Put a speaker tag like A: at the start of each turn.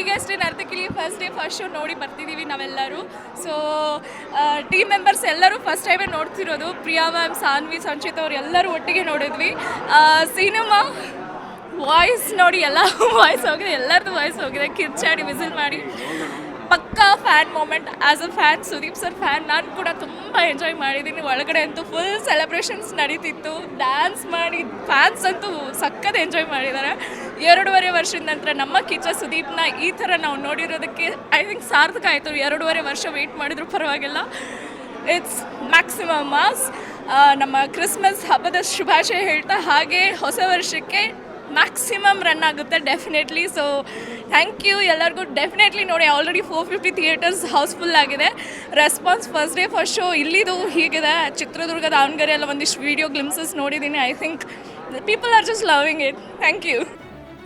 A: ಈಗಷ್ಟೇ ನರ್ತಕಿಲಿ first day first show ನೋಡಿ ಬರ್ತಿದ್ದೀವಿ ನಾವೆಲ್ಲರೂ. ಸೊ ಟೀಮ್ ಮೆಂಬರ್ಸ್ ಎಲ್ಲರೂ ಫಸ್ಟ್ ಟೈಮೇ ನೋಡ್ತಿರೋದು. ಪ್ರಿಯಾ ಮ್ಯಾಮ್ ಸಾನ್ವಿ, ಸಂಚಿತ್ ಅವ್ರು ಎಲ್ಲರೂ ಒಟ್ಟಿಗೆ ನೋಡಿದ್ವಿ. ಸಿನಿಮಾ ವಾಯ್ಸ್ ನೋಡಿ, ಎಲ್ಲ ವಾಯ್ಸ್ ಹೋಗಿದೆ ಎಲ್ಲರದ್ದು ವಾಯ್ಸ್ ಹೋಗಿದೆ. ಕಿರ್ಚಾಡಿ ವಿಸಿಲ್ ಮಾಡಿ. ಪಕ್ಕಾ fan moment as a fan Sudeep sir fan ನಾನು ಕೂಡ ತುಂಬ ಎಂಜಾಯ್ ಮಾಡಿದ್ದೀನಿ ಒಳಗಡೆ ಅಂತೂ ಫುಲ್ ಸೆಲೆಬ್ರೇಷನ್ಸ್ ನಡೀತಿತ್ತು. ಡ್ಯಾನ್ಸ್ ಮಾಡಿ ಫ್ಯಾನ್ಸ್ ಅಂತೂ ಸಖತ್ ಎಂಜಾಯ್ ಮಾಡಿದ್ದಾರೆ ಎರಡೂವರೆ ವರ್ಷದ ನಂತರ ನಮ್ಮ ಕಿಚ್ಚ ಸುದೀಪ್ನ ಈ ಥರ ನಾವು ನೋಡಿರೋದಕ್ಕೆ ಐ ಥಿಂಕ್ ಸಾರ್ಥಕ ಆಯಿತು. ಎರಡೂವರೆ ವರ್ಷ ವೆಯ್ಟ್ ಮಾಡಿದ್ರು ಪರವಾಗಿಲ್ಲ. ಇಟ್ಸ್ ಮ್ಯಾಕ್ಸಿಮಮ್ ಮಾಸ್ ನಮ್ಮ ಕ್ರಿಸ್ಮಸ್ ಹಬ್ಬದ ಶುಭಾಶಯ ಹೇಳ್ತಾ ಹಾಗೆ ಹೊಸ ವರ್ಷಕ್ಕೆ ಮ್ಯಾಕ್ಸಿಮಮ್ ರನ್ ಆಗುತ್ತೆ ಡೆಫಿನೆಟ್ಲಿ ಸೊ ಥ್ಯಾಂಕ್ ಯು ಎಲ್ಲರಿಗೂ. ಡೆಫಿನೆಟ್ಲಿ ನೋಡಿ already four fifty theatres housefull ಆಗಿದೆ. Response first day first show ಇಲ್ಲಿದು ಹೀಗಿದೆ. ಚಿತ್ರದುರ್ಗ ದಾವಣಗೆರೆ ಎಲ್ಲ ಒಂದಿಷ್ಟು ವೀಡಿಯೋ ಗ್ಲಿಮ್ಸಸ್ ನೋಡಿದ್ದೀನಿ. I think people are just loving it thank you